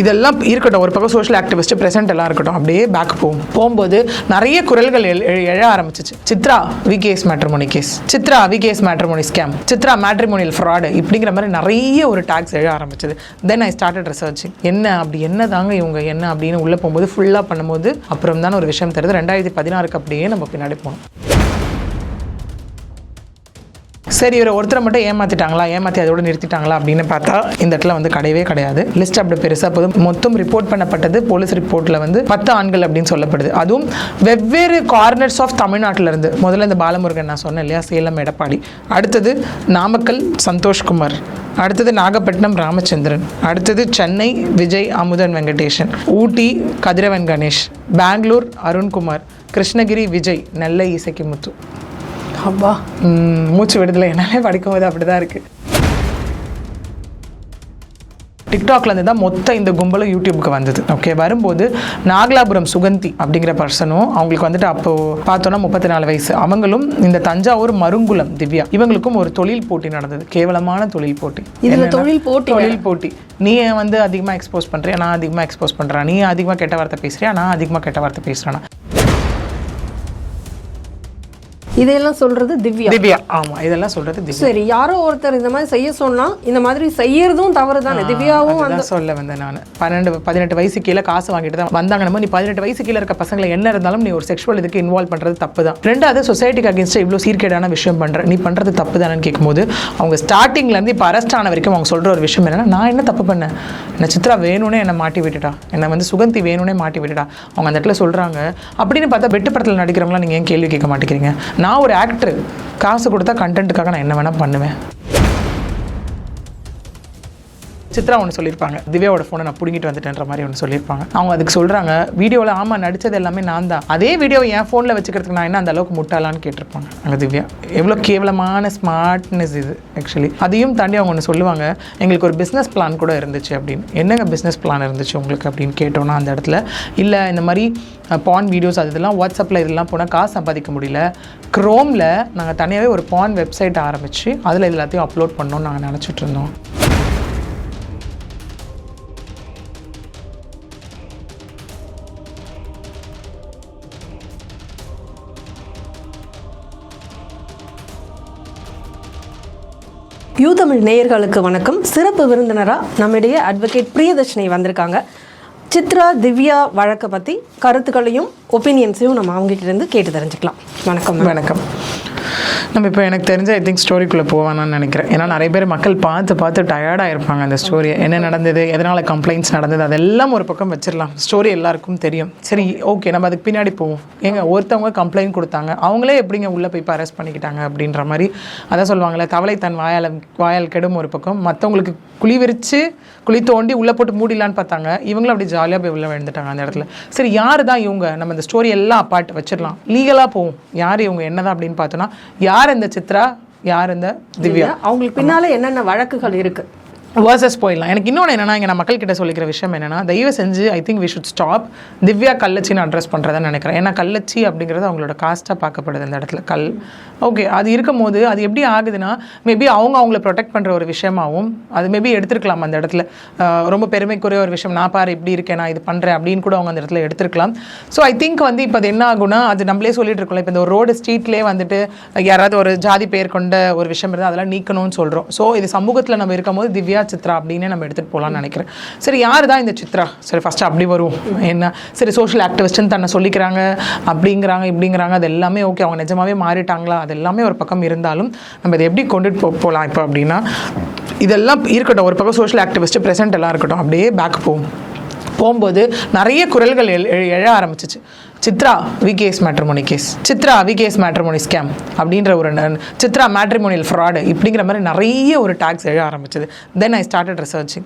இதெல்லாம் இருக்கட்டும். ஒரு பக்கம் சோஷியல் ஆக்டிவிஸ்ட் பிரசன்ட் எல்லாம் இருக்கட்டும். அப்படியே பேக் போகும் போகும்போது நிறைய குரல்கள் எழ- எழ- ஆரம்பிச்சிச்சு. Chitra VKS matrimony case Chitra VKS matrimony scam Chitra matrimonial fraud இப்படிங்கிற மாதிரி நிறைய ஒரு டாக்ஸ் எழ ஆரம்பிச்சது. தென் ஐ ஸ்டார்டட் ரிசர்ச்சிங் என்ன அப்படி என்ன தாங்க இவங்க என்ன அப்படின்னு உள்ளே போகும்போது ஃபுல்லாக பண்ணும்போது அப்புறம் தான் ஒரு விஷயம் தருது ரெண்டாயிரத்தி பதினாறுக்கு அப்படியே நம்ம பின்னாடி போனோம். சரி இவரை ஒருத்தரை மட்டும் ஏமாத்திட்டாங்களா? ஏமாத்தி அதோட நிறுத்திட்டாங்களா? அப்படின்னு பார்த்தா இந்த இடத்துல வந்து கிடையவே கிடையாது. லிஸ்ட் அப்படி பெருசாக போதும். மொத்தம் ரிப்போர்ட் பண்ணப்பட்டது போலீஸ் ரிப்போர்ட்டில் வந்து பத்து ஆண்கள் அப்படின்னு சொல்லப்படுது. அதுவும் வெவ்வேறு கார்னர்ஸ் ஆஃப் தமிழ்நாட்டில் இருந்து முதல்ல இந்த பாலமுருகன் நான் சொன்னேன் இல்லையா? சேலம் எடப்பாடி. அடுத்தது நாமக்கல் சந்தோஷ்குமார். அடுத்தது நாகப்பட்டினம் ராமச்சந்திரன். அடுத்தது சென்னை விஜய் அமுதன் வெங்கடேஷன் ஊட்டி கதிரவன் கணேஷ். பெங்களூர் அருண்குமார். கிருஷ்ணகிரி விஜய். நெல்லை இசைக்கு முத்து அப்பா மூச்சு விடுதலை. என்னாலே படிக்கும்போது அப்படி தான் இருக்குது டிக்டாக்ல இருந்து தான் மொத்த இந்த கும்பலும் யூடியூபுக்கு வந்தது. ஓகே வரும்போது நாகலாபுரம் சுகந்தி அப்படிங்கிற பர்சனும் அவங்களுக்கு வந்துட்டு அப்போ பார்த்தோன்னா முப்பத்தி நாலு வயசு. அவங்களும் இந்த தஞ்சாவூர் மருங்குளம் திவ்யா இவங்களுக்கும் ஒரு தொழில் போட்டி நடந்தது. கேவலமான தொழில் போட்டி. இதுல தொழில் போட்டி தொழில் போட்டி. நீ வந்து அதிகமாக எக்ஸ்போஸ் பண்ணுறியா நான் அதிகமாக எக்ஸ்போஸ் பண்ணுறேன் நீ அதிகமாக கெட்ட வார்த்தை பேசுறியா? நான் அதிகமாக கெட்ட வார்த்தை பேசுகிறேன்னா இதையெல்லாம் சொல்றது திவ்யா. திவ்யா. ஆமாம் இதெல்லாம் சொல்கிறது திவ்யா. சரி யாரோ ஒருத்தர் இந்த மாதிரி செய்ய சொன்னா இந்த மாதிரி செய்யறதும் தவறு தானே திவ்யாவும் வந்து சொல்ல வந்தேன் நான். பன்னெண்டு பதினெட்டு வயசு கீழே காசு வாங்கிட்டு தான் வந்தாங்க. நம்ம நீ பதினெட்டு வயசு கீழே இருக்க பசங்களை என்ன இருந்தாலும் நீ ஒரு செக்ஷுவல் இதுக்கு இன்வால்வ் பண்ணுறது தப்பு தான் ரெண்டாவது சொசைட்டிக்கு அகேன்ஸ்டாக இவ்வளோ சீர்கேடான விஷயம் பண்ணுற நீ பண்ணுறது தப்பு தானேன்னு கேட்கும்போது அவங்க ஸ்டார்டிங்லேருந்து இப்போ அரெஸ்ட் ஆன வரைக்கும் அவங்க சொல்கிற ஒரு விஷயம் என்னன்னா நான் என்ன தப்பு பண்ணேன்? என்ன சித்ரா வேணும்னே என்னை மாட்டி விட்டுட்டா. என்னை வந்து சுகந்தி வேணும்னே மாட்டி விட்டுட்டா. அவங்க அந்த இடத்துல சொல்கிறாங்க அப்படின்னு பார்த்தா வெட்டு படத்தில் நடிக்கிறவங்களாம் நீங்கள் ஏன் கேள்வி கேட்க மாட்டேங்கிறீங்க? நான் நான் ஒரு ஆக்டர் காசு கொடுத்தா கண்டென்ட்டுக்காக நான் என்ன வேணால் பண்ணுவேன். சித்ரா ஒன்று சொல்லியிருப்பாங்க. திவ்யாவோட ஃபோனை நான் பிடுங்கிட்டு வந்துட்டேன்ற மாதிரி ஒன்று சொல்லியிருப்பாங்க. அவங்க அதுக்கு சொல்கிறாங்க வீடியோவில் ஆமாம் நடித்தது எல்லாமே நான் தான். அதே வீடியோ என் ஃபோனில் வச்சுக்கிறதுக்கு நான் என்ன அந்த அளவுக்கு முட்டாளான்னு கேட்டிருப்பாங்க. அங்கே திவ்யா எவ்வளோ கேவலமான ஸ்மார்ட்னஸ் இது ஆக்சுவலி அதையும் தாண்டி அவங்க ஒன்று சொல்லுவாங்க எங்களுக்கு ஒரு பிஸ்னஸ் பிளான் கூட இருந்துச்சு அப்படின்னு. என்னங்க பிஸ்னஸ் பிளான் இருந்துச்சு உங்களுக்கு? அப்படின்னு கேட்டோன்னா அந்த இடத்துல இல்லை இந்த மாதிரி பான் வீடியோஸ் அது இதெல்லாம் வாட்ஸ்அப்பில் இதெல்லாம் போனால் காசு சம்பாதிக்க முடியல. க்ரோமில் நாங்கள் தனியாகவே ஒரு பான் வெப்சைட் ஆரம்பித்து அதில் இது எல்லாத்தையும் அப்லோட் பண்ணோம்னு நாங்கள் நினச்சிட்டு இருந்தோம். யூ தமிழ் நேயர்களுக்கு வணக்கம். சிறப்பு விருந்தினராக நம்மிடையே அட்வொகேட் பிரியதர்ஷினி வந்திருக்காங்க. சித்ரா திவ்யா வழக்கை பற்றி கருத்துக்களையும் ஒப்பீனியன்ஸையும் நம்ம அவங்ககிட்ட இருந்து கேட்டு தெரிஞ்சுக்கலாம். வணக்கம் வணக்கம். நம்ம இப்போ எனக்கு தெரிஞ்ச ஐ திங்க் ஸ்டோரிக்குள்ளே போவானான்னு நினைக்கிறேன். ஏன்னா நிறைய பேர் மக்கள் பார்த்து பார்த்து டயர்டாக இருப்பாங்க அந்த ஸ்டோரியை என்ன நடந்தது எதனால் கம்ப்ளைண்ட்ஸ் நடந்தது அதெல்லாம் ஒரு பக்கம் வச்சிடலாம். ஸ்டோரி எல்லாருக்கும் தெரியும். சரி ஓகே நம்ம அதுக்கு பின்னாடி போவோம். ஏங்க ஒருத்தவங்க கம்ப்ளைண்ட் கொடுத்தாங்க. அவங்களே எப்படிங்க உள்ளே போய் இப்போ அரெஸ்ட் பண்ணிக்கிட்டாங்க அப்படின்ற மாதிரி அதான் சொல்லுவாங்களே தவளை தன் வாயால் வாயால் கெடும் ஒரு பக்கம். மற்றவங்களுக்கு குழி விரித்து குழி தோண்டி உள்ளே போட்டு மூடிலான்னு பார்த்தாங்க. இவங்களும் அப்படி ஜாலியாக போய் உள்ளே விழுந்துட்டாங்க அந்த இடத்துல. சரி யார் தான் இவங்க? நம்ம இந்த ஸ்டோரி எல்லாம் அப்பாட்டு வச்சிடலாம். லீகலாக போவோம். யார் இவங்க? என்னதான் அப்படின்னு பார்த்தோன்னா யார் இந்த சித்ரா? யார் இந்த திவ்யா? அவங்களுக்கு பின்னால என்னென்ன வழக்குகள் இருக்கு? வர்சஸ் போயிடலாம் எனக்கு இன்னொன்று என்னென்னா இங்கே நான் மக்கள்கிட்ட சொல்லிக்கிற விஷயம் என்னென்னா தயவு செஞ்சு I think we should stop Divya கள்ளச்சின்னு address பண்ணுறதா நினைக்கிறேன். ஏன்னா கள்ளச்சி அப்படிங்கிறது அவங்களோட காஸ்ட்டாக பார்க்கப்படுது அந்த இடத்துல கல். ஓகே அது இருக்கும் போது அது எப்படி ஆகுதுன்னா மேபி அவங்க அவங்கள ப்ரொடெக்ட் பண்ணுற ஒரு விஷயமாகவும் அது மேபி எடுத்துருக்கலாம் அந்த இடத்துல. ரொம்ப பெருமைக்குரிய ஒரு விஷயம் நான் பாரு இப்படி இருக்கேன் நான் இது பண்ணுறேன் அப்படின்னு கூட அவங்க அந்த இடத்துல எடுத்துருக்கலாம். ஸோ ஐ திங்க் வந்து இப்போ அது என்ன ஆகுனா அது நம்மளே சொல்லிட்டு இருக்கோம்ல இப்போ இந்த ஒரு ரோடு ஸ்ட்ரீட்லேயே வந்துட்டு யாராவது ஒரு ஜாதி பெயர் கொண்ட ஒரு விஷயம் இருந்தால் அதெல்லாம் நீக்கணும்னு சொல்கிறோம் ஸோ இது சமூகத்தில் நம்ம இருக்கும்போது திவ்யா சித்ரா அப்படின்னு நம்ம எடுத்துகிட்டு போகலாம்னு நினைக்கிறேன். சரி யார் தான் இந்த சித்ரா? சரி ஃபஸ்ட்டு அப்படி வரும். என்ன? சரி சோஷியல் ஆக்டிவிஸ்ட்னு தன்னை சொல்லிக்கிறாங்க. அப்படிங்கிறாங்க இப்படிங்கிறாங்க. அது எல்லாமே ஓகே அவங்க நிஜமாவே மாறிட்டாங்களா? அது எல்லாமே ஒரு பக்கம் இருந்தாலும் நம்ம இதை எப்படி கொண்டுட்டு போ போகலாம் இப்போ அப்படின்னா இதெல்லாம் இருக்கட்டும். ஒரு பக்கம் சோஷியல் ஆக்டிவிஸ்ட்டு ப்ரெசென்ட் எல்லாம் இருக்கட்டும். அப்படியே பேக் போகும். போகும்போது நிறைய குரல்கள் எழ- எழ ஆரம்பிச்சிச்சு. Chitra VKS matrimony case Chitra VKS matrimony scam அப்படின்ற ஒரு சித்ரா மேட்ரிமோனியல் ஃப்ராடு இப்படிங்கிற மாதிரி நிறைய ஒரு டாக்ஸ் எழ ஆரம்பிச்சது. தென் ஐ ஸ்டார்டட் ரிசர்ச்சிங்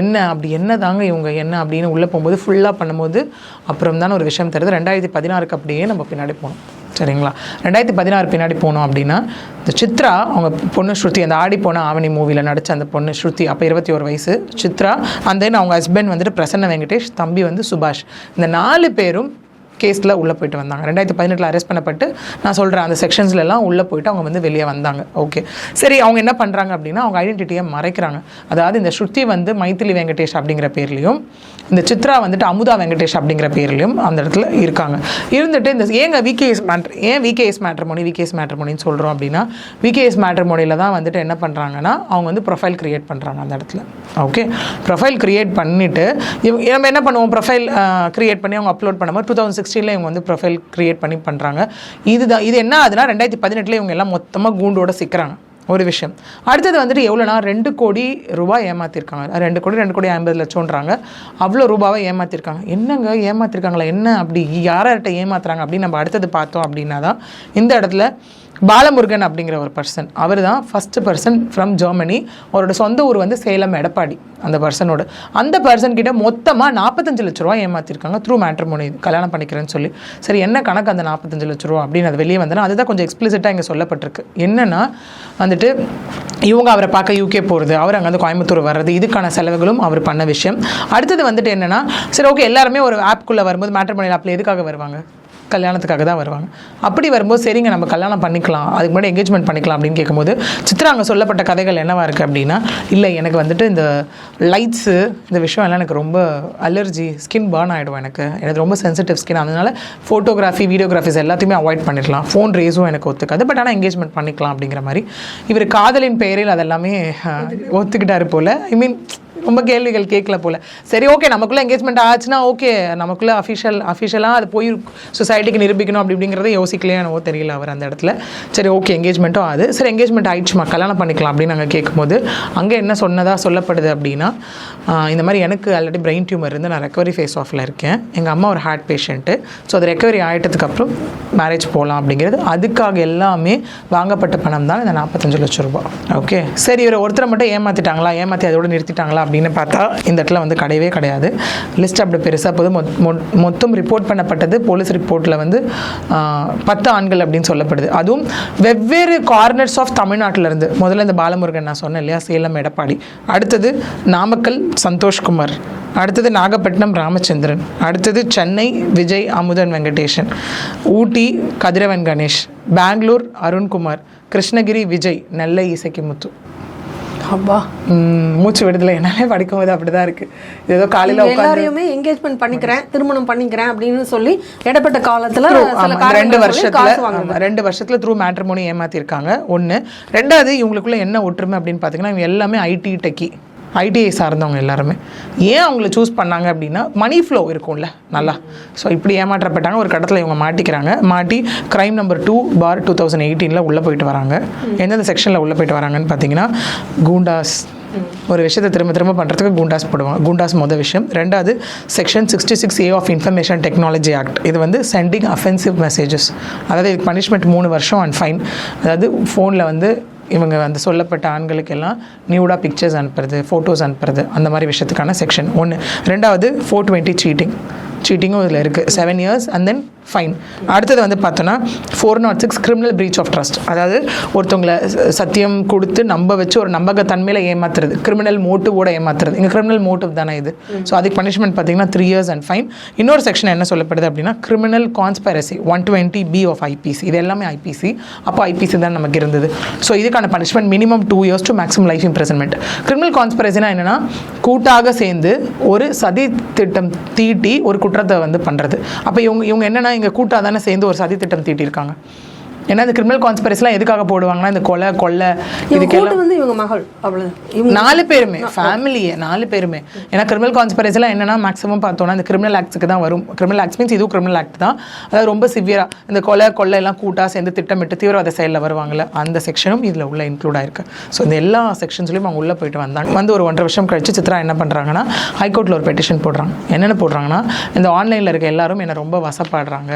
என்ன அப்படி என்ன தாங்க இவங்க என்ன அப்படின்னு உள்ளே போகும்போது ஃபுல்லாக பண்ணும்போது அப்புறம் தான் ஒரு விஷயம் தருது ரெண்டாயிரத்தி பதினாறுக்கு அப்படியே நம்ம பின்னாடி போனோம். சரிங்களா? ரெண்டாயிரத்தி பதினாறு பின்னாடி போனோம் அப்படின்னா இந்த சித்ரா அவங்க பொண்ணு ஸ்ருதி அந்த ஆடி போன ஆவணி மூவியில் நடித்த அந்த பொண்ணு ஸ்ருதி அப்போ இருபத்தி ஒரு வயசு சித்ரா அந்த அவங்க ஹஸ்பண்ட் வந்துட்டு பிரசன்ன வெங்கடேஷ் தம்பி வந்து சுபாஷ். இந்த நாலு பேரும் கேஸில் உள்ளே போயிட்டு வந்தாங்க. ரெண்டாயிரத்தி பதினெட்டில் அரெஸ்ட் பண்ணப்பட்டு நான் சொல்கிறேன் அந்த செக்ஷன்ஸ்ல எல்லாம் உள்ளே போயிட்டு அவங்க வந்து வெளியே வந்தாங்க. ஓகே சரி அவங்க என்ன பண்ணுறாங்க அப்படின்னா அவங்க ஐடென்டிட்டியை மறைக்கிறாங்க. அதாவது இந்த ஸ்ருதி வந்து மைத்திலி வெங்கடேஷ் அப்படிங்கிற பேர்லையும் இந்த சித்ரா வந்துட்டு அமுதா வெங்கடேஷ் அப்படிங்கிற பேர்லையும் அந்த இடத்துல இருக்காங்க. இருந்துட்டு இந்த ஏங்க விகேஎஸ் மேட்ரு ஏன் விகேஎஸ் மேட்ரமோனி விகேஎஸ் மேட்ரமோனின்னு சொல்கிறோம் அப்படின்னா விகேஎஸ் மேட்ரமோனியில் தான் வந்துட்டு என்ன பண்ணுறாங்கன்னா அவங்க வந்து ப்ரொஃபைல் கிரியேட் பண்ணுறாங்க அந்த இடத்துல. ஓகே ப்ரொஃபைல் கிரியேட் பண்ணிவிட்டு இவங்க நம்ம என்ன பண்ணுவோம்? ப்ரொஃபைல் கிரியேட் பண்ணி அவங்க அப்லோட் பண்ணும்போது டூ தௌசண்ட் சிக்ஸ்டீனில் இவங்க வந்து ப்ரொஃபைல் க்ரியேட் பண்ணி பண்ணுறாங்க இதுதான் இது என்ன ஆகுதுன்னா ரெண்டாயிரத்தி பதினெட்டில் இவங்க எல்லாம் மொத்தமாக கூண்டோட சிக்கிறாங்க. ஒரு விஷயம். அடுத்தது வந்துட்டு எவ்வளோனா ரெண்டு கோடி ரூபாய் ஏமாற்றிருக்காங்க ரெண்டு கோடி ரெண்டு கோடி ஐம்பது லட்சம்ன்றாங்க. அவ்வளோ ரூபாவை ஏமாற்றிருக்காங்க என்னங்க ஏமாற்றிருக்காங்களா என்ன அப்படி யார்கிட்ட ஏமாத்துறாங்க அப்படின்னு நம்ம அடுத்தது பார்த்தோம் அப்படின்னா தான் இந்த இடத்துல பாலமுருகன் அப்படிங்கிற ஒரு பர்சன் அவர் தான் ஃபஸ்ட்டு பர்சன் ஃப்ரம் ஜெர்மனி அவரோட சொந்த ஊர் வந்து சேலம் எடப்பாடி அந்த பர்சனோட அந்த பர்சன் கிட்ட மொத்தமாக நாற்பத்தஞ்சு லட்ச ரூபா ஏமாற்றிருக்காங்க த்ரூ மேட்ரிமோனி கல்யாணம் பண்ணிக்கிறேன்னு சொல்லி. சரி என்ன கணக்கு அந்த நாற்பத்தஞ்சு லட்ச ரூபா அப்படின்னு அது வெளியே வந்தனா அதுதான் கொஞ்சம் எக்ஸ்பிளிசிட்டாக இங்கே சொல்லப்பட்டிருக்கு. என்னென்னா வந்துட்டு இவங்க அவரை பார்க்க யூகே போகிறது அவர் அங்கே வந்து கோயம்புத்தூர் வர்றது இதுக்கான செலவுகளும் அவர் பண்ண விஷயம். அடுத்தது வந்துட்டு என்னென்னா சரி ஓகே எல்லாருமே ஒரு ஆப்குள்ளே வரும்போது மேட்ரிமோனியல் ஆப்பில் எதுக்காக வருவாங்க? கல்யாணத்துக்காக தான் வருவாங்க. அப்படி வரும்போது சரிங்க நம்ம கல்யாணம் பண்ணிக்கலாம் அதுக்கு முன்னாடி என்கேஜ்மெண்ட் பண்ணிக்கலாம் அப்படின்னு கேட்கும்போது சித்ரா அங்கே சொல்லப்பட்ட கதைகள் என்னவா இருக்குது அப்படின்னா இல்லை எனக்கு வந்துட்டு இந்த லைட்ஸு இந்த விஷயம் எல்லாம் எனக்கு ரொம்ப அலர்ஜி ஸ்கின் பர்ன் ஆகிடும் எனக்கு. எனக்கு ரொம்ப சென்சிட்டிவ் ஸ்கின் அதனால ஃபோட்டோகிராஃபி வீடியோகிராஃபிஸ் எல்லாத்தையுமே அவாய்ட் பண்ணிடலாம். ஃபோன் ரேஸும் எனக்கு ஒத்துக்காது பட் ஆனால் என்கேஜ்மெண்ட் பண்ணிக்கலாம் அப்படிங்கிற மாதிரி. இவர் காதலின் பெயரில் அதெல்லாமே ஒத்துக்கிட்டாரு. போல். ஐ மீன் ரொம்ப கேள்விகள் கேட்கல போல. சரி ஓகே நமக்குள்ள எங்கேஜ்மெண்ட் ஆச்சுன்னா ஓகே நமக்குள்ள அஃபிஷியல் அஃபிஷியலாக அது போய் சொசைட்டிக்கு நிரூபிக்கணும் அப்படி அப்படிங்கிறத யோசிக்கலையே என்னவோ தெரியல அவர் அந்த இடத்துல. சரி ஓகே எங்கேஜ்மெண்ட்டும் ஆகுது. சரி எங்கேஜ்மெண்ட் ஆயிடுச்சுமா கல்யாணம் பண்ணிக்கலாம் அப்படின்னு நாங்கள் கேட்கும்போது அங்கே என்ன சொன்னதாக சொல்லப்படுது அப்படின்னா இந்த மாதிரி எனக்கு ஆல்ரெடி பிரெயின் டியூமர் இருந்து நான் ரெக்கவரி ஃபேஸ் ஆஃபில் இருக்கேன். எங்கள் அம்மா ஒரு ஹார்ட் பேஷண்ட்டு ஸோ அது ரெக்கவரி ஆகிட்டதுக்கப்புறம் மேரேஜ் போகலாம் அப்படிங்கிறது. அதுக்காக எல்லாமே வாங்கப்பட்ட பணம் தான் இந்த நாற்பத்தஞ்சு லட்சம் ரூபாய். ஓகே சரி இவர் ஒருத்தரை மட்டும் ஏமாற்றிட்டாங்களா ஏமாற்றி அதோட நிறுத்திட்டாங்களா? அப்படின்னு பார்த்தா இந்த இடத்துல வந்து கிடையவே கிடையாது. லிஸ்ட் அப்படி பெருசாக போது மொத்- மொத்தம் ரிப்போர்ட் பண்ணப்பட்டது போலீஸ் ரிப்போர்ட்டில் வந்து பத்து ஆண்கள் அப்படின்னு சொல்லப்படுது. அதுவும் வெவ்வேறு கார்னர்ஸ் ஆஃப் தமிழ்நாட்டிலேருந்து முதல்ல இந்த பாலமுருகன் நான் சொன்னேன் இல்லையா? சேலம் எடப்பாடி. அடுத்தது நாமக்கல் சந்தோஷ்குமார். அடுத்தது நாகப்பட்டினம் ராமச்சந்திரன். அடுத்தது சென்னை விஜய் அமுதன் வெங்கடேஷன் ஊட்டி கதிரவன் கணேஷ். பெங்களூர் அருண்குமார். கிருஷ்ணகிரி விஜய் நெல்லை இசைக்கு முத்து. அப்பா உம், மூச்சு விடுதலை. என்னாலே படிக்கும்போது அப்படிதான் இருக்கு. ஏதோ காலையில் எல்லாரையுமே என்கேஜ்மெண்ட் பண்ணிக்கிறேன் திருமணம் பண்ணிக்கிறேன் அப்படின்னு சொல்லி இடப்பட்ட காலத்துல ரெண்டு வருஷத்துல ரெண்டு வருஷத்துல த்ரூ மேட்ரிமோனி ஏமாத்திருக்காங்க. ஒண்ணு ரெண்டாவது இவங்களுக்குள்ள என்ன ஒற்றுமை அப்படின்னு பார்த்தீங்கன்னா இவங்க எல்லாமே ஐடி டெக்கி ஐடிஐ சார்ந்தவங்க எல்லாருமே. ஏன் அவங்கள சூஸ் பண்ணாங்க அப்படின்னா மணி ஃப்ளோ இருக்கும்ல நல்லா. ஸோ இப்படி ஏமாற்றப்பட்டாங்க ஒரு கடத்தில் இவங்க மாட்டிக்கிறாங்க. மாட்டி crime number two for two thousand எயிட்டீனில் உள்ளே போயிட்டு வராங்க. எந்தெந்த செக்ஷனில் உள்ளே போயிட்டு வராங்கன்னு பார்த்தீங்கன்னா கூண்டாஸ் ஒரு விஷயத்தை திரும்ப திரும்ப பண்ணுறதுக்கு குண்டாஸ் போடுவாங்க. குண்டாஸ் மொதல் விஷயம். ரெண்டாவது section sixty six A of information technology act இது வந்து சென்டிங் அஃபென்சிவ் மெசேஜஸ் அதாவது இதுக்கு பனிஷ்மெண்ட் மூணு வருஷம் அண்ட் ஃபைன் அதாவது ஃபோனில் வந்து இவங்க வந்து சொல்லப்பட்ட ஆண்களுக்கெல்லாம் நியூடாக பிக்சர்ஸ் அனுப்புறது ஃபோட்டோஸ் அனுப்புறது அந்த மாதிரி விஷயத்துக்கான செக்ஷன் ஒன்று ரெண்டாவது ஃபோர் டுவெண்ட்டி சீட்டிங் சீட்டிங்கும் இதில் இருக்குது seven years and then fine அடுத்தது வந்து பார்த்தோன்னா four naught six criminal breach of trust அதாவது ஒருத்தவங்களை சத்தியம் கொடுத்து நம்ப வச்சு ஒரு நம்பகத்தன்மையில் ஏமாத்துறது. கிரிமினல் மோட்டிவோட ஏமாத்துறது. இங்கே கிரிமினல் மோட்டிவ் தானே இது. ஸோ அதுக்கு பனிஷ்மெண்ட் பார்த்தீங்கன்னா த்ரீ இயர்ஸ் அண்ட் ஃபைன் இன்னொரு செக்ஷன் என்ன சொல்லப்படுது அப்படின்னா criminal conspiracy one twenty B of IPC இது எல்லாமே ஐபிசி அப்போ ஐபிசி தான் நமக்கு இருந்தது. ஸோ இதுக்கான punishment minimum two years to maximum life imprisonment criminal கான்ஸ்பைரசினா என்னன்னா கூட்டாக சேர்ந்து ஒரு சதி திட்டம் தீட்டி ஒரு குற்றத்தை வந்து பண்ணுறது அப்போ இவங்க இவங்க என்னென்னா இங்கே கூட்டாக தானே சேர்ந்து ஒரு சதித்திட்டம் தீட்டியிருக்காங்க. ஏன்னா இந்த கிரிமினல் கான்ஸ்பைரசிலாம் எதுக்காக போடுவாங்கன்னா இந்த கொலை கொள்ளை இதுக்கெல்லாம் வந்து இவங்க மகள் இவங்க நாலு பேருமே ஃபேமிலியே நாலு பேருமே. ஏன்னா கிரிமினல் கான்ஸ்பரன்சிலாம் என்னன்னா மேக்ஸிமம் பார்த்தோம்னா இந்த கிரிமினல் ஆக்ட்ஸுக்கு தான் வரும். கிரிமினல் ஆக்ட்ஸ் மீன்ஸ் இதுவும் கிரிமினல் ஆக்ட் தான். அதாவது ரொம்ப சிவியரா இந்த கொலை கொள்ளை எல்லாம் கூட்டா சேர்ந்து திட்டமிட்டு தீவிரவாத செயலில் வருவாங்கல்ல அந்த செக்ஷனும் இதில் உள்ள இன்க்ளூட் ஆயிருக்கு. ஸோ இந்த எல்லா செக்ஷன்ஸ்லையும் அவங்க உள்ளே போயிட்டு வந்தாங்க. வந்து ஒரு ஒன்றரை வருஷம் கழிச்சு சித்ரா என்ன பண்ணுறாங்கன்னா ஹைகோர்ட்டில் ஒரு பெட்டிஷன் போடுறாங்க. என்னென்ன போடுறாங்கன்னா இந்த ஆன்லைனில் இருக்க எல்லாரும் என்னை ரொம்ப வசப்பாடுறாங்க.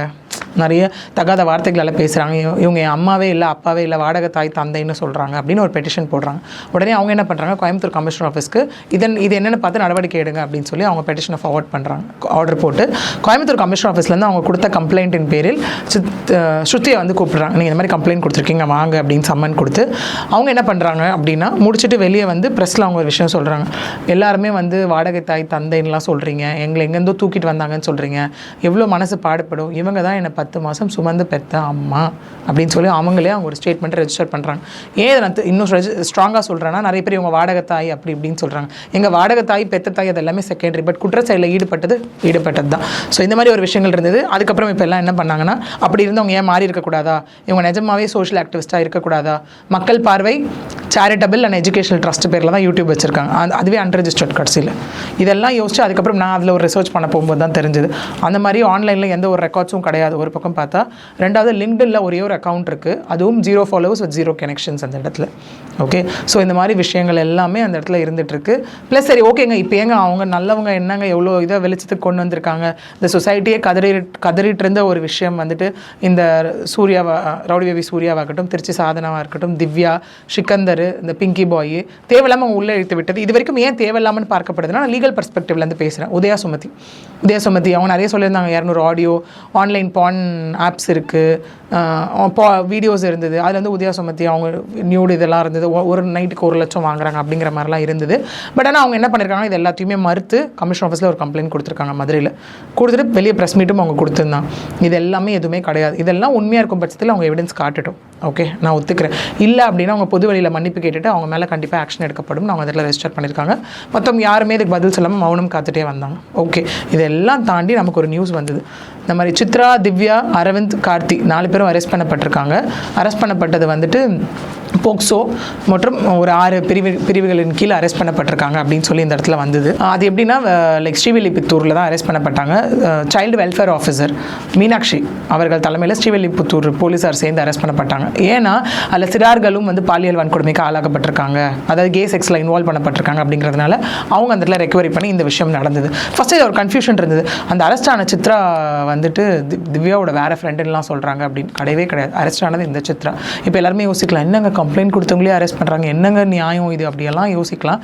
நிறைய தகாத வார்த்தைகளால் பேசுகிறாங்க இவங்க என் அம்மாவே இல்லை அப்பாவே இல்லை வாடகை தாய் தந்தைன்னு சொல்கிறாங்க அப்படின்னு ஒரு பெட்டிஷன் போடுறாங்க. உடனே அவங்க என்ன பண்ணுறாங்க கோயம்புத்தூர் கமிஷனர் ஆஃபீஸ்க்கு இதன் இது என்னென்னு பார்த்து நடவடிக்கை எடுங்க அப்படின்னு சொல்லி அவங்க பெட்டிஷனை ஃபார்வர்ட் பண்ணுறாங்க ஆர்டர் போட்டு கோயம்புத்தூர் கமிஷனர் ஆஃபீஸ்லேருந்து அவங்க கொடுத்த கம்ப்ளைண்ட்டின் பேரில் சித் வந்து கூப்பிட்றாங்க. நீங்கள் இந்த மாதிரி கம்ப்ளைண்ட் கொடுத்துருக்கீங்க வாங்க அப்படின்னு சம்மன் கொடுத்து அவங்க என்ன பண்ணுறாங்க அப்படின்னா முடிச்சுட்டு வெளியே வந்து ப்ரெஸ்ஸில் அவங்க ஒரு விஷயம் சொல்கிறாங்க எல்லாருமே வந்து வாடகை தாய் தந்தைன்னுலாம் சொல்கிறீங்க எங்களை எங்கேருந்தோ தூக்கிட்டு வந்தாங்கன்னு சொல்கிறீங்க எவ்வளோ மனசு பாடுபடும். இவங்க தான் என்னை பத்து மாதம் சுமந்து பெத்த அம்மா அப்படின்னு சொல்லி அவங்களே அவங்க ஒரு ஸ்டேட்மெண்ட் ரெஜிஸ்டர் பண்ணுறாங்க ஏன் நான் இன்னும் ஸ்ட்ராங்காக சொல்கிறேன்னா நிறைய பேர் இவங்க வாடகை தாய் அப்படி இப்படின்னு சொல்கிறாங்க எங்கள் வாடகை தாய் பெத்த தாய் அது எல்லாமே செகண்டரி பட் குற்ற செயலில் ஈடுபட்டது ஈடுபட்டது தான் ஸோ இந்த மாதிரி ஒரு விஷயங்கள் இருந்தது. அதுக்கப்புறம் இப்போ எல்லாம் என்ன பண்ணாங்கன்னா அப்படி இருந்தவங்க ஏன் மாறி இருக்கக்கூடாதா? இவங்க நிஜமாவே சோஷியல் ஆக்டிவிஸ்ட்டாக இருக்கக்கூடாதா? மக்கள் பார்வை சேரிட்டபிள் அண்ட் எஜுகேஷனல் ட்ரஸ்ட் பேரில் தான் யூடியூப் வச்சுருக்காங்க. அது அதுவே அன்ரெஜிஸ்டர்ட் கடைசியில். இதெல்லாம் யோசிச்சு அதுக்கப்புறம் நான் அதில் ஒரு ரிசர்ச் பண்ண போகும்போது தான் தெரிஞ்சது. அந்த மாதிரி ஆன்லைனில் எந்த ஒரு ரெக்கார்ட்ஸும் கிடையாது. ஒரு பக்கம் பார்த்தா ரெண்டாவது லிங்க்டின்ல ஒரே ஒரு அக்கௌண்ட் இருக்குது அதுவும் zero followers with zero connections அந்த இடத்துல. ஓகே ஸோ இந்த மாதிரி விஷயங்கள் எல்லாமே அந்த இடத்துல இருந்துகிட்ருக்கு ப்ளஸ் சரி ஓகேங்க இப்போ ஏங்க அவங்க நல்லவங்க என்னங்க எவ்வளோ இதை வெளிச்சத்துக்கு கொண்டு வந்திருக்காங்க? இந்த சொசைட்டியே கதறி கதறிட்டு இருந்த ஒரு விஷயம் வந்துட்டு இந்த சூர்யாவா ரவுடி சூர்யாவாகட்டும் திருச்சி சாதனாவாக இருக்கட்டும் திவ்யா சிக்கந்தர் இந்த பிங்கி பாய் தேவையில்லாமல் அவங்க உள்ளே இழுத்து விட்டது. இது வரைக்கும் ஏன் தேவையில்லாமல் பார்க்கப்படுதுன்னா நான் லீகல் பர்ஸ்பெக்டிவ்லேருந்து பேசுகிறேன் உதயா சுமதி. உதயா சுமதி அவங்க நிறைய சொல்லியிருந்தாங்க இரநூறு ஆடியோ ஆன்லைன் பான் ஆப்ஸ் இருக்குது வீடியோஸ் இருந்தது. அதில் வந்து உதயா சுமத்தி அவங்க நியூடு இதெல்லாம் இருந்தது. ஒரு நைட்டுக்கு ஒரு லட்சம் வாங்குறாங்க அப்படிங்கிற மாதிரிலாம் இருந்தது. பட் ஆனால் அவங்க என்ன பண்ணியிருக்காங்க இது எல்லாத்தையுமே மறுத்து கமிஷன் ஆஃபீஸில் ஒரு கம்ப்ளைண்ட் கொடுத்துருக்காங்க மதுரையில். கொடுத்துட்டு வெளியே ப்ரெஸ் மீட்டும் அவங்க கொடுத்துருந்தாங்க இது எல்லாமே எதுவுமே கிடையாது. இதெல்லாம் உண்மையாக இருக்கும் பட்சத்தில் அவங்க எவிடன்ஸ் காட்டட்டும். ஓகே நான் ஒத்துக்கிறேன். இல்லை அப்படின்னா அவங்க பொது வழியில் மன்னிப்பு கேட்டுட்டு அவங்க மேலே கண்டிப்பாக ஆக்ஷன் எடுக்கப்படும். அவங்க அதில் ரெஜிஸ்டர் பண்ணியிருக்காங்க மொத்தம் யாருமே இதுக்கு பதில் சொல்லாமல் மௌனம் காத்துட்டே வந்தாங்க. ஓகே இதெல்லாம் தாண்டி நமக்கு ஒரு நியூஸ் வந்தது. இந்த மாதிரி சித்ரா திவ்யா அரவிந்த் கார்த்தி நாலு பேரும் அரெஸ்ட் பண்ணப்பட்டிருக்காங்க. அரெஸ்ட் பண்ணப்பட்டது வந்துட்டு போக்சோ மற்றும் ஒரு ஆறு பிரிவு பிரிவுகளின் கீழ் அரெஸ்ட் பண்ணப்பட்டிருக்காங்க அப்படின்னு சொல்லி இந்த இடத்துல வந்தது. அது எப்படின்னா லைக் ஸ்ரீவில்லிபுத்தூரில் தான் அரெஸ்ட் பண்ணப்பட்டாங்க. சைல்டு வெல்ஃபேர் ஆஃபீஸர் மீனாட்சி அவர்கள் தலைமையில் ஸ்ரீவில்லிபுத்தூர் போலீஸார் சேர்ந்து அரெஸ்ட் பண்ணப்பட்டாங்க. ஏன்னா அதில் சிறார்களும் வந்து பாலியல் வன்கொடுமைக்கு ஆளாக்கப்பட்டிருக்காங்க. அதாவது கே செக்ஸில் இன்வால்வ் பண்ணப்பட்டிருக்காங்க அப்படிங்கிறதுனால அவங்க அந்த இடத்துல ரெக்கவரி பண்ணி இந்த விஷயம் நடந்தது. ஃபஸ்ட்டு இது ஒரு கன்ஃபியூஷன் இருந்தது. அந்த அரெஸ்ட் ஆன சித்ரா வந்துட்டு தி- திவ்யாவோட வேற ஃப்ரெண்டுலாம் சொல்கிறாங்க அப்படின்னு. கிடையவே கிடையாது. அரெஸ்ட் ஆனது இந்த சித்ரா. இப்போ எல்லாருமே யோசிக்கலாம் என்னங்க கம்ப்ளைண்ட் கொடுத்தவங்களே அரெஸ்ட் பண்ணுறாங்க என்னங்க நியாயம் இது? அப்படியெல்லாம் யோசிக்கலாம்.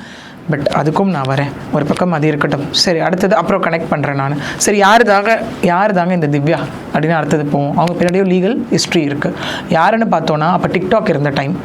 பட் அதுக்கும் நான் வரேன். ஒரு பக்கம் அது இருக்கட்டும். சரி அடுத்தது அப்புறம் கனெக்ட் பண்ணுறேன் நான். சரி யார் தாங்க யார் தாங்க இந்த திவ்யா? அப்படின்னு அடுத்தது போவோம். அவங்க பின்னாடியும் லீகல் ஹிஸ்ட்ரி இருக்குது யாருன்னு பார்த்தோன்னா அப்போ டிக்டாக் இருந்த டைம்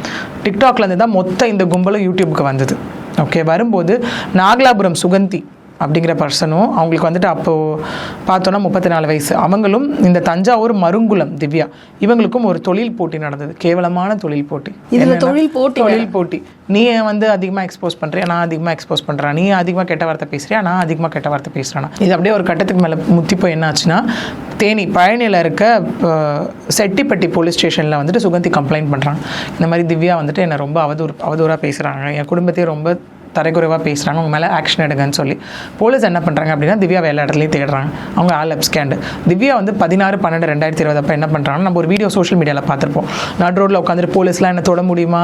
டிக்டாக்லேருந்து தான் மொத்த இந்த கும்பலும் யூடியூப்க்கு வந்தது. ஓகே வரும்போது நாகலாபுரம் சுகந்தி அப்படிங்கிற பர்சனும் அவங்களுக்கு வந்துட்டு அப்போது பார்த்தோன்னா முப்பத்தி நாலு வயசு. அவங்களும் இந்த தஞ்சாவூர் மருங்குளம் திவ்யா இவங்களுக்கும் ஒரு தொழில் போட்டி நடந்தது. கேவலமான தொழில் போட்டி. இதுல தொழில் போட்டி தொழில் போட்டி. நீ வந்து அதிகமாக எக்ஸ்போஸ் பண்ணுறியா நான் அதிகமாக எக்ஸ்போஸ் பண்ணுறேன் நீ அதிகமாக கெட்ட வார்த்தை பேசுறியா? நான் அதிகமாக கெட்ட வார்த்தை பேசுகிறேன்னா இது அப்படியே ஒரு கட்டத்துக்கு மேலே முத்தி போய் என்னாச்சுன்னா தேனி பழனியில் இருக்க செட்டிப்பட்டி போலீஸ் ஸ்டேஷனில் வந்துட்டு சுகந்தி கம்ப்ளைண்ட் பண்ணுறாங்க இந்த மாதிரி திவ்யா வந்துட்டு என்னை ரொம்ப அவதூறு அவதூறாக பேசுகிறாங்க என் குடும்பத்தையும் ரொம்ப தரைக்குறைவாக பேசுகிறாங்க உங்கள் மேலே ஆக்ஷன் எடுங்கன்னு சொல்லி. போலீஸ் என்ன பண்ணுறாங்க அப்படின்னா திவ்யாவை எல்லா இடத்துலையும் தேடுறாங்க. அவங்க ஆல் அப்ஸ்கேண்டு திவ்யா வந்து பதினாறு பன்னெண்டு ரெண்டாயிரத்தி இருபது அப்போ என்ன பண்ணுறாங்கன்னா நம்ம ஒரு வீடியோ சோஷியல் மீடியாவில் பார்த்துருப்போம். நட் ரோட்டில் உட்காந்துட்டு போலீஸ்லாம் என்ன தொட முடியுமா?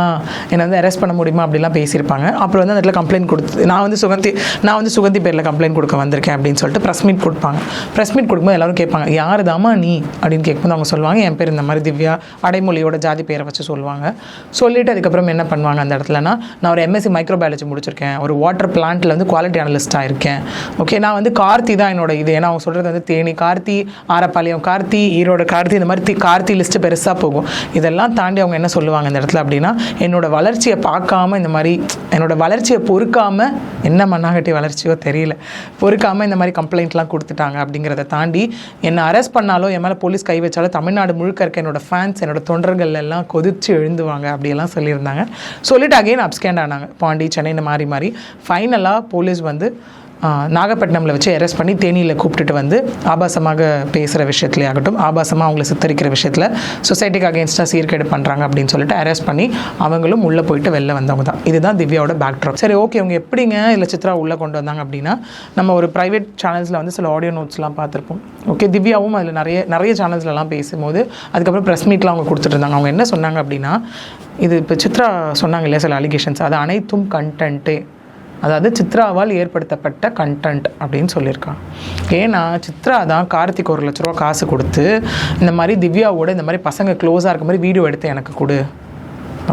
என்னை வந்து அரெஸ்ட் பண்ண முடியுமா? அப்படிலாம் பேசியிருப்பாங்க. அப்புறம் வந்து அந்த இடத்துல கம்ப்ளைண்ட் கொடுத்து நான் வந்து சுகந்தி நான் வந்து சுகந்தி பேரில் கம்ப்ளைண்ட் கொடுக்க வந்திருக்கேன் அப்படின்னு சொல்லிட்டு ப்ரெஸ் மீட் கொடுப்பாங்க. ப்ரெஸ் மீட் கொடுக்கும்போது எல்லாரும் கேட்பாங்க யார் தாமா நீ? அப்படின்னு கேட்கும்போது அவங்க சொல்லுவாங்க என் பேர் இந்த மாதிரி திவ்யா. அடைமொழியோட ஜாதி பேரை வச்சு சொல்லுவாங்க. சொல்லிட்டு அதுக்கப்புறம் என்ன பண்ணுவாங்க அந்த இடத்துலனா நான் ஒரு எம்எஸ்சி மைக்ரோபயாலஜி முடிச்சிருக்கேன். ஒரு வாட்டர் பிளான்ட்டில் வந்து குவாலிட்டி அனலிஸ்ட்டாக இருக்கேன். ஓகே நான் வந்து கார்த்தி தான் என்னோட இது. ஏன்னா அவங்க சொல்கிறது வந்து தேனி கார்த்தி ஆரப்பாளையம் கார்த்தி ஈரோடு கார்த்தி இந்த மாதிரி கார்த்தி லிஸ்ட்டு பெருசாக போகும். இதெல்லாம் தாண்டி அவங்க என்ன சொல்லுவாங்க இந்த இடத்துல அப்படின்னா என்னோடய வளர்ச்சியை பார்க்காம இந்த மாதிரி என்னோடய வளர்ச்சியை பொறுக்காமல் என்ன மண்ணாகட்டி வளர்ச்சியோ தெரியல. பொறுக்காமல் இந்த மாதிரி கம்ப்ளைண்ட்லாம் கொடுத்துட்டாங்க அப்படிங்கிறத தாண்டி என்னை அரெஸ்ட் பண்ணாலோ என் மேலே போலீஸ் கை வச்சாலும் தமிழ்நாடு முழுக்க இருக்க என்னோட ஃபேன்ஸ் என்னோட தொண்டர்கள் எல்லாம் கொதிச்சு எழுந்துவாங்க அப்படியெல்லாம் சொல்லியிருந்தாங்க. சொல்லிட்டு அகைன் அப்ஸ்கேண்ட் ஆனாங்க. பாண்டி சென்னை இந்த மாதிரி மாதிரி ஃபைனலாக போலீஸ் வந்து நாகப்பட்டினம்ல வச்சு அரெஸ்ட் பண்ணி தேனியில் கூப்பிட்டுட்டு வந்து ஆபாசமாக பேசுகிற விஷயத்துலேயே ஆகட்டும் ஆபாசமாக அவங்கள சித்தரிக்கிற விஷயத்தில் சொசைட்டிக்கு அகேன்ஸ்டாக சீர்கேடு பண்ணுறாங்க அப்படின்னு சொல்லிட்டு அரெஸ்ட் பண்ணி அவங்களும் உள்ளே போயிட்டு வெளில வந்தவங்க தான். இதுதான் திவ்யாவோட பேக்ட்ராப் சரி ஓகே அவங்க எப்படிங்க இல்லை சித்ரா உள்ளே கொண்டு வந்தாங்க அப்படின்னா நம்ம ஒரு ப்ரைவேட் சேனல்ஸில் வந்து சில ஆடியோ நோட்ஸ்லாம் பார்த்துருப்போம். ஓகே திவ்யாவும் அதில் நிறைய நிறைய சேனல்ஸ்லலாம் பேசும்போது அதுக்கப்புறம் ப்ரெஸ் மீட்லாம் அவங்க கொடுத்துட்ருந்தாங்க அவங்க என்ன சொன்னாங்க அப்படின்னா இது இப்போ சித்ரா சொன்னாங்க இல்லையா சில அலிகேஷன்ஸ் அது அனைத்தும் கண்டென்ட்டு அதாவது சித்ராவால் ஏற்படுத்தப்பட்ட கண்டென்ட் அப்படின்னு சொல்லியிருக்காங்க. ஏன்னா சித்ரா தான் கார்த்திக் ஒரு லட்ச ரூபா காசு கொடுத்து இந்த மாதிரி திவ்யாவோட இந்த மாதிரி பசங்க க்ளோஸாக இருக்க மாதிரி வீடியோ எடுத்து எனக்கு கொடு.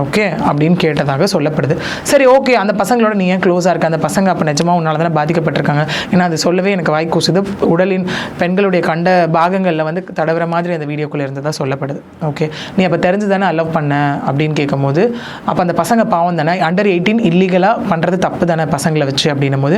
ஓகே அப்படின்னு கேட்டதாக சொல்லப்படுது. சரி ஓகே அந்த பசங்களோட நீ ஏன் க்ளோஸாக இருக்க? அந்த பசங்க அப்போ நிஜமாக உன்னால தானே பாதிக்கப்பட்டிருக்காங்க? ஏன்னா அது சொல்லவே எனக்கு வாய் கூசுது. உடலின் பெண்களுடைய கண்ட பாகங்களில் வந்து தடவுற மாதிரி அந்த வீடியோக்குள்ளே இருந்ததாக சொல்லப்படுது. ஓகே நீ அப்போ தெரிஞ்சு தானே அலவ் பண்ண? அப்படின்னு கேட்கும்போது அப்போ அந்த பசங்க பாவம் தானே? அண்டர் எயிட்டீன் இல்லீகலாக பண்ணுறது தப்பு தானே பசங்களை வச்சு அப்படின்னும் போது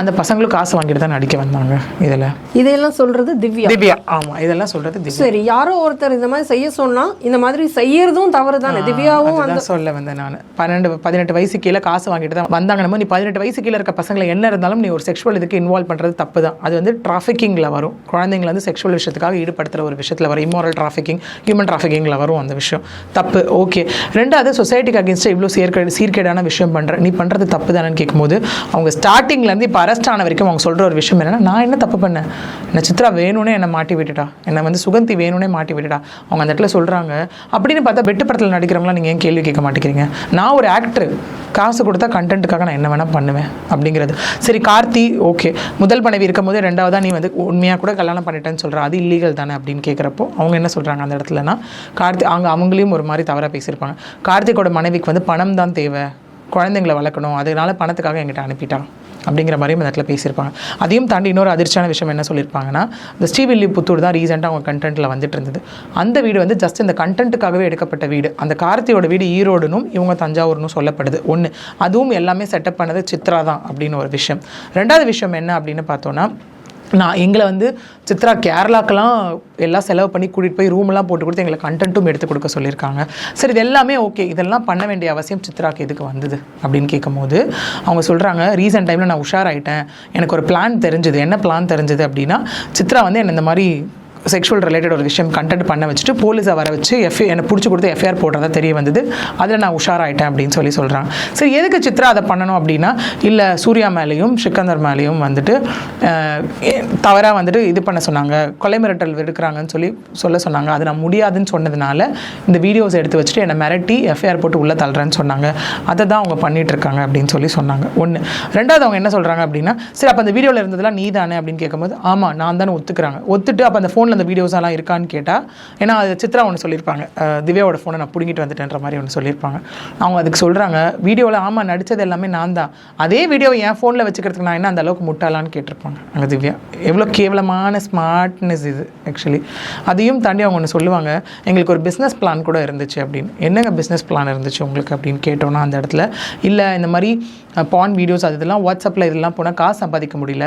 அந்த பசங்களும் காசு வாங்கிட்டு தான் நடிக்க வந்தாங்க இதில். இதையெல்லாம் சொல்றது திவ்யா. திவ்யா ஆமாம் இதெல்லாம் சொல்கிறது சரி யாரோ ஒருத்தர் இந்த மாதிரி செய்ய சொன்னா இந்த மாதிரி செய்யறதும் தவறு தானே? திவ்யாவும் அதுதான் சொல்ல வந்தேன் நான். பன்னெண்டு பதினெட்டு வயசு கீழே காசு வாங்கிட்டு தான் வந்தாங்க. நம்ம நீ பதினெட்டு வயசு கீழே இருக்க பசங்களை என்ன இருந்தாலும் நீ ஒரு செக்ஷுவல் இதுக்கு இன்வால்வ் பண்ணுறது தப்பு தான். அது வந்து டிராஃபிக்கிங்கில் வரும். குழந்தைங்களை வந்து செக்ஷுவல் விஷயத்துக்காக ஈடுபடுத்துகிற ஒரு விஷயத்தில் வரும். இம்மாரல் டிராஃபிக்கிங் ஹியூமன் டிராஃபிக்கிங்கில் வரும் அந்த விஷயம். தப்பு. ஓகே ரெண்டாவது சொசைட்டிக்கு அகேன்ஸ்டாக இவ்வளோ சீர்கேடு சீர்கேடான விஷயம் பண்ணுற நீ பண்ணுறது தப்பு தானேன்னு கேட்கும்போது அவங்க ஸ்டார்டிங்லேருந்து இப்போ அரெஸ்ட் ஆன வரைக்கும் அவங்க சொல்கிற ஒரு விஷயம் என்னன்னா நான் என்ன தப்பு பண்ணேன்? என்ன சித்ரா வேணும்னே என்னை மாட்டி விட்டுட்டா? என்னை வந்து சுகந்தி வேணும்னே மாட்டி விட்டுட்டா? அவங்க அந்த இடத்துல சொல்கிறாங்க அப்படின்னு பார்த்தா வெட்டு படத்தில் நடிக்கிறவங்களாம் நீங்கள் ஏன் கேள்வி கேட்க மாட்டேங்கிறீங்க. நான் ஒரு ஆக்டர் காசு கொடுத்தா கண்டென்ட்டுக்காக நான் என்ன வேணால் பண்ணுவேன் அப்படிங்கிறது. சரி கார்த்தி ஓகே முதல் மனைவி இருக்கும்போது ரெண்டாவதா நீ வந்து உண்மையாக கூட கல்யாணம் பண்ணிட்டேன்னு சொல்கிற அது இல்லீகல் தானே அப்படின்னு கேட்குறப்போ அவங்க என்ன சொல்கிறாங்க அந்த இடத்துலனா கார்த்தி அவங்க அவங்களையும் ஒரு மாதிரி தவறாக பேசியிருப்பாங்க. கார்த்திகோட மனைவிக்கு வந்து பணம் தான் தேவை. குழந்தைங்களை வளர்க்கணும். அதனால பணத்துக்காக எங்கிட்ட அனுப்பிட்டான் அப்படிங்கிற மாதிரியும் இந்த இடத்துல பேசியிருப்பாங்க. அதையும் தாண்டி இன்னொரு அதிர்ச்சியான விஷயம் என்ன சொல்லியிருப்பாங்கன்னா இந்த ஸ்ரீவில்லிபுத்தூர் தான் ரீசெண்டாக அவங்க கண்டென்ட்டில் வந்துட்டு இருந்தது. அந்த வீடு வந்து ஜஸ்ட் இந்த கண்டென்ட்டுக்காகவே எடுக்கப்பட்ட வீடு. அந்த கார்த்தியோட வீடு ஈரோடுனும் இவங்க தஞ்சாவூர்னும் சொல்லப்படுது. ஒன்று அதுவும் எல்லாமே செட்டப் பண்ணது சித்ரா தான் அப்படின்னு ஒரு விஷயம். ரெண்டாவது விஷயம் என்ன அப்படின்னு பார்த்தோன்னா நான் எங்களை வந்து சித்ரா கேரளாக்கெல்லாம் எல்லாம் செலவு பண்ணி கூட்டிகிட்டு போய் ரூம்லாம் போட்டு கொடுத்து எங்களுக்கு கண்டென்ட்டும் எடுத்து கொடுக்க சொல்லியிருக்காங்க. சரி இது எல்லாமே ஓகே இதெல்லாம் பண்ண வேண்டிய அவசியம் சித்ராக்கு எதுக்கு வந்தது அப்படின்னு கேட்கும்போது அவங்க சொல்கிறாங்க ரீசெண்ட் டைமில் நான் உஷாராயிட்டேன். எனக்கு ஒரு பிளான் தெரிஞ்சுது. என்ன பிளான் தெரிஞ்சுது அப்படின்னா சித்ரா வந்து என்னை இந்த மாதிரி செக்ஷுவல் ரிலேட்டட் ஒரு விஷயம் கண்டென்ட் பண்ண வச்சுட்டு போலீஸை வர வச்சு எஃப் என்னை பிடிச்சி கொடுத்து எஃப்ஐஆர் போடுறதா தெரிய வந்தது. அதில் நான் உஷாராயிட்டேன் அப்படின்னு சொல்லி சொல்கிறாங்க சரி எதுக்கு சித்ரா அதை பண்ணணும் அப்படின்னா இல்லை சூர்யா மேலேயும் சிக்கந்தர் மேலேயும் வந்துட்டு தவறாக வந்துட்டு இது பண்ண சொன்னாங்க. கொலை மிரட்டல் இருக்கிறாங்கன்னு சொல்லி சொல்ல சொன்னாங்க. அது நான் முடியாதுன்னு சொன்னதுனால இந்த வீடியோஸ் எடுத்து வச்சுட்டு என்னை மிரட்டி எஃப்ஐஆர் போட்டு உள்ளே தள்ளுறேன்னு சொன்னாங்க. அதை தான் அவங்க பண்ணிகிட்ருக்காங்க அப்படின்னு சொல்லி சொன்னாங்க. ஒன்று ரெண்டாவது அவங்க என்ன சொல்கிறாங்க அப்படின்னா சரி அப்போ அந்த வீடியோவில் இருந்ததெல்லாம் நீ தானே அப்படின்னு கேட்கும்போது ஆமாம் நான் தானே ஒத்துக்கிறாங்க. ஒத்துட்டு அப்போ அந்த ஃபோனில் அந்த வீடியோஸ் எல்லாம் இருக்கான்னு கேட்டால் ஏன்னா அது சித்ரா ஒன்று சொல்லியிருப்பாங்க. திவ்யாவோட ஃபோனை நான் பிடுங்கிட்டு வந்துட்டேன்ற மாதிரி ஒன்று சொல்லியிருப்பாங்க. அவங்க அதுக்கு சொல்கிறாங்க வீடியோவில் ஆமாம் நடித்தது எல்லாமே நான் தான். அதே வீடியோவை என் ஃபோனில் வச்சுக்கிறதுக்கு நான் என்ன அந்த அளவுக்கு முட்டாளான்னு கேட்டிருப்பாங்க. அங்கே திவ்யா. எவ்வளோ கேவலமான ஸ்மார்ட்னஸ் இது ஆக்சுவலி அதையும் தாண்டி அவங்க ஒன்று சொல்லுவாங்க எங்களுக்கு ஒரு பிஸ்னஸ் பிளான் கூட இருந்துச்சு அப்படின்னு. என்னங்க பிஸ்னஸ் பிளான் இருந்துச்சு உங்களுக்கு அப்படின்னு கேட்டோன்னா அந்த இடத்துல இல்லை இந்த மாதிரி பான் வீடியோஸ் அது இதெல்லாம் வாட்ஸ்அப்பில் இதெல்லாம் போனால் காசு சம்பாதிக்க முடியல.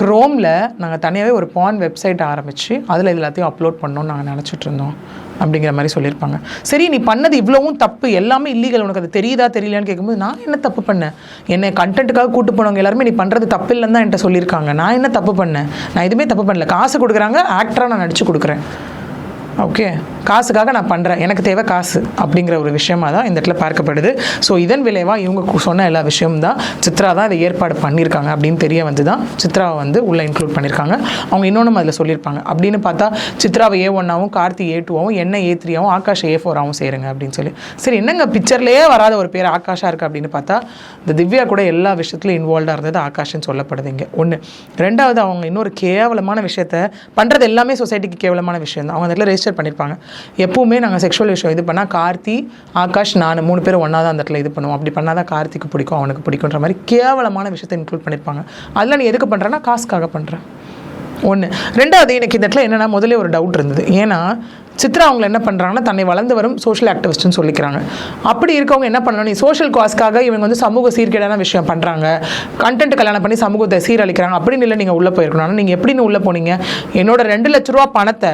க்ரோமில் நாங்கள் தனியாகவே ஒரு பான் வெப்சைட் ஆரம்பித்து அதில் இது எல்லாத்தையும் அப்லோட் பண்ணோன்னு நாங்கள் நினச்சிட்டு இருந்தோம் அப்படிங்கிற மாதிரி சொல்லியிருப்பாங்க. சரி நீ பண்ணது இவ்வளவும் தப்பு எல்லாமே இல்லீகல் உனக்கு அது தெரியுதா தெரியலன்னு கேட்கும்போது நான் என்ன தப்பு பண்ணேன்? என்னை கண்டென்ட்டுக்காக கூட்டு போனவங்க எல்லாருமே நீ பண்ணுறது தப்பு இல்லைன்னு தான் என்கிட்ட சொல்லியிருக்காங்க. நான் என்ன தப்பு பண்ணேன்? நான் எதுவுமே தப்பு பண்ணல. காசு கொடுக்குறாங்க ஆக்டராக நான் நடிச்சு கொடுக்குறேன். ஓகே காசுக்காக நான் பண்ணுறேன் எனக்கு தேவை காசு அப்படிங்கிற ஒரு விஷயமா தான் இந்த இடத்துல பார்க்கப்படுது. ஸோ இதன் விளைவாக இவங்க சொன்ன எல்லா விஷயமும் தான். சித்ரா தான் இதை ஏற்பாடு பண்ணியிருக்காங்க அப்படின்னு தெரிய வந்து தான் சித்ராவை வந்து உள்ளே இன்க்ளூட் பண்ணியிருக்காங்க. அவங்க இன்னொன்றும் அதில் சொல்லியிருப்பாங்க. அப்படின்னு பார்த்தா சித்ராவை ஏ ஒன்னாகவும் கார்த்தி ஏ டூவாகவும் என்ன ஏ த்ரீயாகவும் ஆகாஷ் ஏ ஃபோராகவும் செய்கிறேங்க அப்படின்னு சொல்லி. சரி என்னங்க பிக்சர்லேயே வராத ஒரு பேர் ஆகாஷாக இருக்குது அப்படின்னு பார்த்தா இந்த திவ்யா கூட எல்லா விஷயத்துலையும் இன்வால்வாக இருந்தது ஆகாஷ்னு சொல்லப்படுது இங்கே. ஒன்று ரெண்டாவது அவங்க இன்னொரு கேவலமான விஷயத்த பண்ணுறது எல்லாமே சொசைட்டிக்கு கேவலமான விஷயம் தான் அவங்க அதில் இடத்துல ரெஜிஸ்டர் பண்ணியிருப்பாங்க. எப்போவுமே நாங்கள் செக்ஷுவல் விஷயம் இது பண்ணால் கார்த்தி ஆகாஷ் நான் மூணு பேரும் ஒன்றா தான் அந்த இடத்துல இது பண்ணுவோம். அப்படி பண்ணால் தான் கார்த்திக்கு பிடிக்கும் அவனுக்கு பிடிக்குன்ற மாதிரி கேவலமான விஷயத்தை இன்க்ளூட் பண்ணியிருப்பாங்க அதில் நீ எதுக்கு பண்ணுறேன்னா காசுக்காக பண்ணுறேன் ஒன்று ரெண்டாவது எனக்கு இந்த இடத்துல என்னென்னா முதல்ல ஒரு டவுட் இருந்தது. ஏன்னா சித்ரா அவங்க என்ன பண்ணுறாங்கன்னா தன்னை வளர்ந்து வரும் சோஷியல் ஆக்டிவிஸ்ட்னு சொல்லிக்கிறாங்க. அப்படி இருக்கவங்க என்ன பண்ணணும்? நீ சோஷியல் காஸ்க்காக இவங்க வந்து சமூக சீர்கேடான விஷயம் பண்ணுறாங்க கண்டென்ட் கல்யாணம் பண்ணி சமூகத்தை சீரழிக்கிறாங்க. அப்படின்னு இல்லை நீங்கள் உள்ளே போயிருக்கணும். ஆனால் நீங்கள் எப்படின்னு உள்ளே போனீங்க? என்னோட ரெண்டு லட்ச ரூபா பணத்தை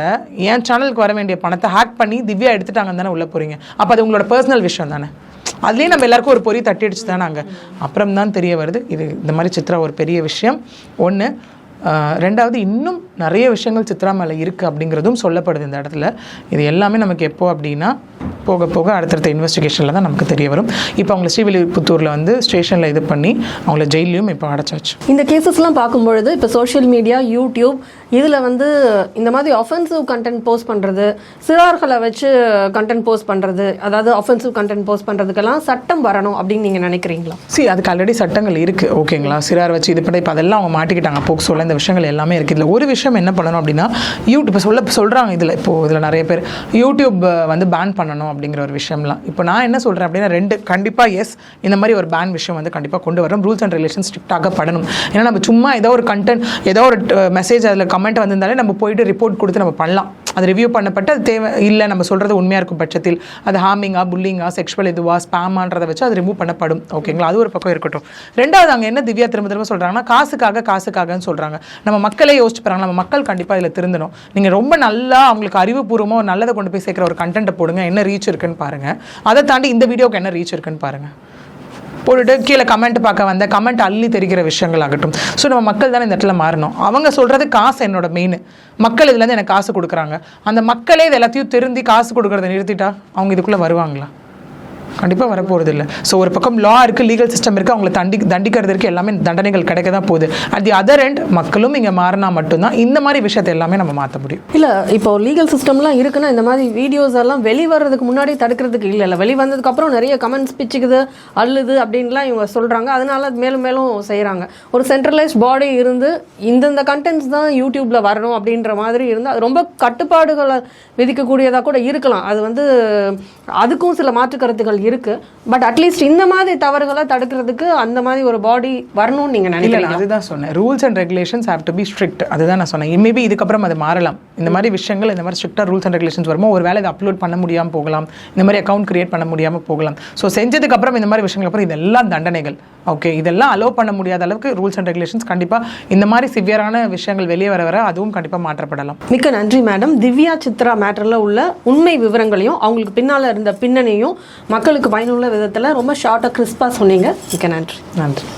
என் சேனலுக்கு வர வேண்டிய பணத்தை ஹேக் பண்ணி திவ்யா எடுத்துட்டாங்கன்னு தானே உள்ளே போகிறீங்க அப்போ அது உங்களோட பர்சனல் விஷயம் தானே? அதுலேயே நம்ம எல்லாருக்கும் ஒரு பொறி தட்டி அடிச்சு தானே அங்கே? அப்புறம் தான் தெரிய வருது. இது இந்த மாதிரி சித்ரா ஒரு பெரிய விஷயம். ஒன்று ரெண்டாவது இன்னும் நிறைய விஷயங்கள் சித்ரா மேலே இருக்குது அப்படிங்கிறதும் சொல்லப்படுது இந்த இடத்துல. இது எல்லாமே நமக்கு எப்போ அப்படின்னா போக போக அடுத்தடுத்த இன்வெஸ்டிகேஷனில் தான் நமக்கு தெரிய வரும். இப்போ அவங்கள ஸ்ரீவில்லிபுத்தூரில் வந்து ஸ்டேஷனில் இது பண்ணி அவங்கள ஜெயிலையும் இப்போ அடைச்சாச்சு. இந்த கேசஸ்லாம் பார்க்கும்பொழுது இப்போ சோஷியல் மீடியா யூடியூப் இதில் வந்து இந்த மாதிரி ஒஃபென்சிவ் கண்டென்ட் போஸ்ட் பண்ணுறது சிறார்களை வச்சு கண்டென்ட் போஸ்ட் பண்ணுறது அதாவது ஒஃபென்சிவ் கண்டென்ட் போஸ்ட் பண்ணுறதுக்கெல்லாம் சட்டம் வரணும் அப்படின்னு நீங்கள் நினைக்கிறீங்களா? சி அதுக்கு ஆல்ரெடி சட்டங்கள் இருக்குது ஓகேங்களா சிறார் வச்சு இது பண்ணி இப்போ அதெல்லாம் அவங்க மாட்டிக்கிட்டாங்க போக்சோல இந்த விஷயங்கள் எல்லாமே இருக்குது இதில் ஒரு விஷயம் என்ன பண்ணணும் அப்படின்னா யூடியூப் இப்போ சொல்ல சொல்கிறாங்க இதில் இப்போது இதில் நிறைய பேர் யூடியூப் வந்து பேன் பண்ணணும் அப்படிங்கிற ஒரு விஷயம்லாம். இப்போ நான் என்ன சொல்கிறேன் அப்படின்னா ரெண்டு கண்டிப்பாக எஸ் இந்த மாதிரி ஒரு பேன் விஷயம் வந்து கண்டிப்பாக கொண்டு வரும் ரூல்ஸ் அண்ட் ரிலேஷன் ஸ்ட்ரிக்டாக படணும். ஏன்னா நம்ம சும்மா ஏதோ ஒரு கண்டென்ட் ஏதோ ஒரு மெசேஜ் அதில் கமெண்ட் வந்திருந்தாலே நம்ம போயிட்டு ரிப்போர்ட் கொடுத்து நம்ம பண்ணலாம். அது ரிவ்யூ பண்ணப்பட்டு அது தேவை இல்லை நம்ம சொல்கிறது உண்மையாக இருக்கும் பட்சத்தில் அது ஹார்மிங்கா புல்லிங்கா செக்ஷுவல் இதுவா ஸ்பேமான்றதை வச்சு அது ரிமூவ் பண்ணப்படும். ஓகேங்களா அது ஒரு பக்கம் இருக்கட்டும். ரெண்டாவது அங்கே என்ன திவ்யா திரும்ப திரும்ப சொல்கிறாங்கன்னா காசுக்காக காசுக்காகன்னு சொல்கிறாங்க நம்ம மக்களே யோசிச்சு போகிறாங்க நம்ம மக்கள் கண்டிப்பாக இதில் திருந்தணும். நீங்கள் ரொம்ப நல்லா அவங்களுக்கு அறிவுபூர்வமாக நல்லதை கொண்டு போய் சேர்க்குற ஒரு கண்டென்ட்டை போடுங்க. என்ன ரீச் இருக்குன்னு பாருங்கள் அதை தாண்டி இந்த வீடியோவுக்கு என்ன ரீச் இருக்குன்னு பாருங்கள் போட்டுட்டு கீழே கமெண்ட் பார்க்க வந்த கமெண்ட் அள்ளி தெரிகிற விஷயங்கள் ஆகட்டும் ஸோ நம்ம மக்கள் தானே இந்த இடத்துல மாறணும். அவங்க சொல்கிறது காசு என்னோட மெயின் மக்கள் இதுலேருந்து எனக்கு காசு கொடுக்குறாங்க. அந்த மக்களே இது எல்லாத்தையும் திருந்தி காசு கொடுக்குறத நிறுத்திட்டா அவங்க இதுக்குள்ளே வருவாங்களா? கண்டிப்பாக வரப்போகிறது இல்லை ஸோ ஒரு பக்கம் லா இருக்குது லீகல் சிஸ்டம் இருக்குது அவங்களை தண்டி தண்டிக்கிறதுக்கு எல்லாமே தண்டனைகள் கிடைக்க தான் போகுது. அட் தி அதர் எண்ட் மக்களும் இங்கே மாறினா மட்டும்தான் இந்த மாதிரி விஷயத்தை எல்லாமே நம்ம மாற்ற முடியும். இல்லை இப்போ லீகல் சிஸ்டம்லாம் இருக்குன்னா இந்த மாதிரி வீடியோஸ் எல்லாம் வெளிவரதுக்கு முன்னாடி தடுக்கிறதுக்கு இல்லை இல்லை. வெளி வந்ததுக்கப்புறம் நிறைய கமெண்ட்ஸ் பிச்சுக்குது அல்லுது அப்படின்லாம் இவங்க சொல்கிறாங்க அதனால அது மேலும் மேலும் செய்கிறாங்க ஒரு சென்ட்ரலைஸ்ட் பாடி இருந்து இந்தந்த கண்டென்ட்ஸ் தான் யூடியூப்பில் வரணும் அப்படின்ற மாதிரி இருந்தால் அது ரொம்ப கட்டுப்பாடுகளை விதிக்கக்கூடியதாக கூட இருக்கலாம். அது வந்து அதுக்கும் சில மாற்று கருத்துக்கள் இருக்குது பட் அட்லீஸ்ட் இந்த மாதிரி தவறுகளை தடுக்கிறதுக்கு அந்த மாதிரி ஒரு பாடி வரணும்னு நீங்கள் நினைக்கிறீங்க நான் அதுதான் சொன்னேன். Rules and regulations have to be strict அதுதான் நான் சொன்னேன். மேபி இதுக்கப்புறம் அது மாறலாம். இந்த மாதிரி விஷயங்கள் இந்த மாதிரி ஸ்ட்ரிக்டாக ரூல்ஸ் அண்ட் ரெகுலேஷன்ஸ் வருமோ ஒரு வேலை இதை அப்லோட் பண்ண முடியாமல் போகலாம் இந்த மாதிரி அக்கௌண்ட் கிரியேட் பண்ண முடியாமல் போகலாம். ஸோ செஞ்சதுக்கப்புறம் இந்த மாதிரி விஷயங்கள் அப்புறம் இதெல்லாம் தண்டனைகள். ஓகே இதெல்லாம் அலோவ் பண்ண முடியாத அளவுக்கு ரூல்ஸ் அண்ட் ரெகுலேஷன்ஸ் கண்டிப்பாக இந்த மாதிரி சிவியரான விஷயங்கள் வெளியே வர வர அதுவும் கண்டிப்பாக மாற்றப்படலாம். மிக்க நன்றி மேடம் திவ்யா சித்ரா மேட்டரில் உள்ள உண்மை விவரங்களையும் அவங்களுக்கு பின்னால் இருந்த பின்னணியும் மக்களுக்கு பயனுள்ள விதத்தில் ரொம்ப ஷார்ட்டாக கிறிஸ்பாக சொன்னீங்க. மிக்க நன்றி. நன்றி.